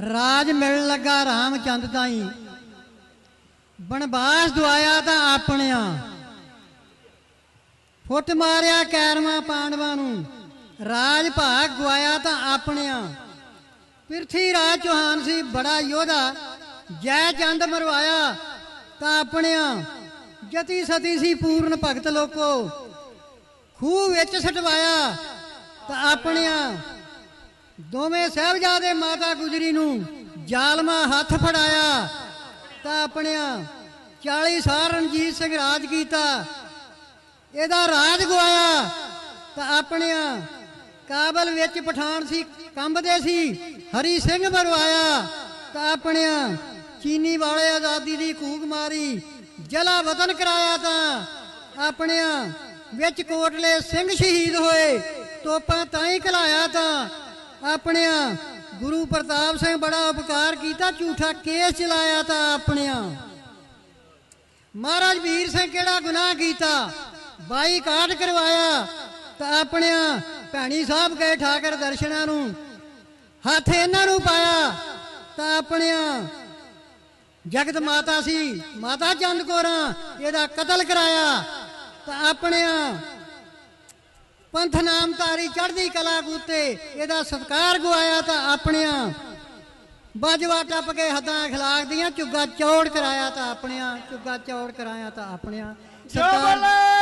ਰਾਜ ਮਿਲਣ ਲੱਗਾ ਰਾਮਚੰਦ ਤਾਈ। ਬਨਵਾਸ ਦਵਾਇਆ ਤਾਂ ਆਪਣਿਆਂ। ਫੁੱਟ ਮਾਰਿਆ ਕੈਰਮਾ ਪਾਂਡਵਾਂ ਨੂੰ। ਰਾਜ ਭਾਗ ਗਵਾਇਆ ਤਾਂ ਆਪਣਿਆਂ। ਪਿਰਥੀ ਰਾਜ ਚੌਹਾਨ ਸੀ ਬੜਾ ਯੋਧਾ। ਜੈ ਚੰਦ ਮਰਵਾਇਆ ਤਾਂ ਆਪਣਿਆਂ। ਜਤੀ ਸਤੀ ਸੀ ਪੂਰਨ ਭਗਤ ਲੋਕੋ। ਖੂਹ ਵਿੱਚ ਸਟਵਾਇਆ ਤਾਂ ਆਪਣਿਆਂ। ਦੋਵੇਂ ਸਹਿਬਜ਼ਾਦੇ ਮਾਤਾ ਗੁਜਰੀ ਨੂੰ ਜ਼ਾਲਮਾ ਹੱਥ ਫੜਾਇਆ ਤਾਂ ਆਪਣਿਆਂ 40 ਸਾਲ ਰਣਜੀਤ ਸਿੰਘ ਰਾਜ ਕੀਤਾ। ਇਹਦਾ ਰਾਜ ਗਵਾਇਆ ਤਾਂ ਆਪਣਿਆਂ ਕਾਬਲ ਵਿੱਚ ਪਠਾਨ ਸੀ, ਕੰਬਦੇ ਸੀ, ਹਰੀ ਸਿੰਘ ਮਰਵਾਇਆ ਤਾਂ ਆਪਣਿਆਂ ਚੀਨੀ ਵਾਲੇ ਆਜ਼ਾਦੀ ਦੀ ਕੂਕ ਮਾਰੀ, ਜਲਾ ਵਤਨ ਕਰਾਇਆ ਤਾਂ ਆਪਣਿਆਂ ਵਿੱਚ ਕੋਟਲੇ ਸਿੰਘ ਸ਼ਹੀਦ ਹੋਏ, ਤੋਪਾਂ ਤਾਂ ਹੀ ਕਲਾਇਆ ਤਾਂ ਆਪਣਿਆਂ। ਗੁਰੂ ਪ੍ਰਤਾਪ ਸਿੰਘ ਬੜਾ ਉਪਕਾਰ ਕੀਤਾ, ਝੂਠਾ ਕੇਸ ਚਲਾਇਆ ਤਾਂ ਆਪਣਿਆਂ। ਮਹਾਰਾਜ ਵੀਰ ਸਿੰਘ ਕਿਹੜਾ ਗੁਨਾਹ ਕੀਤਾ? ਬਾਈ ਕਰਵਾਇਆ ਤਾਂ ਆਪਣਿਆਂ ਭੈਣੀ ਸਾਹਿਬ ਗਏ ਠਾਕਰ ਦਰਸ਼ਨਾਂ ਨੂੰ। ਹੱਥ ਇਹਨਾਂ ਨੂੰ ਪਾਇਆ ਤਾਂ ਆਪਣਿਆਂ। ਜਗਤ ਮਾਤਾ ਸੀ, ਮਾਤਾ ਚੰਦ ਕੌਰਾਂ, ਇਹਦਾ ਕਤਲ ਕਰਾਇਆ ਤਾਂ ਆਪਣਿਆਂ। ਪੰਥ ਨਾਮਧਾਰੀ ਚੜ੍ਹਦੀ ਕਲਾ ਕੂਤੇ ਇਹਦਾ ਸਤਕਾਰ ਗਵਾਇਆ ਤਾਂ ਆਪਣਿਆਂ। ਬਾਜਵਾ ਟੱਪ ਕੇ ਹੱਦਾਂ ਖਲਾਕ ਦੀਆਂ ਚੁੱਗਾ ਚੌੜ ਕਰਾਇਆ ਤਾਂ ਆਪਣਿਆਂ ਚੁੱਗਾ ਚੌੜ ਕਰਾਇਆ ਤਾਂ ਆਪਣਿਆਂ। ਬੋਲੇ!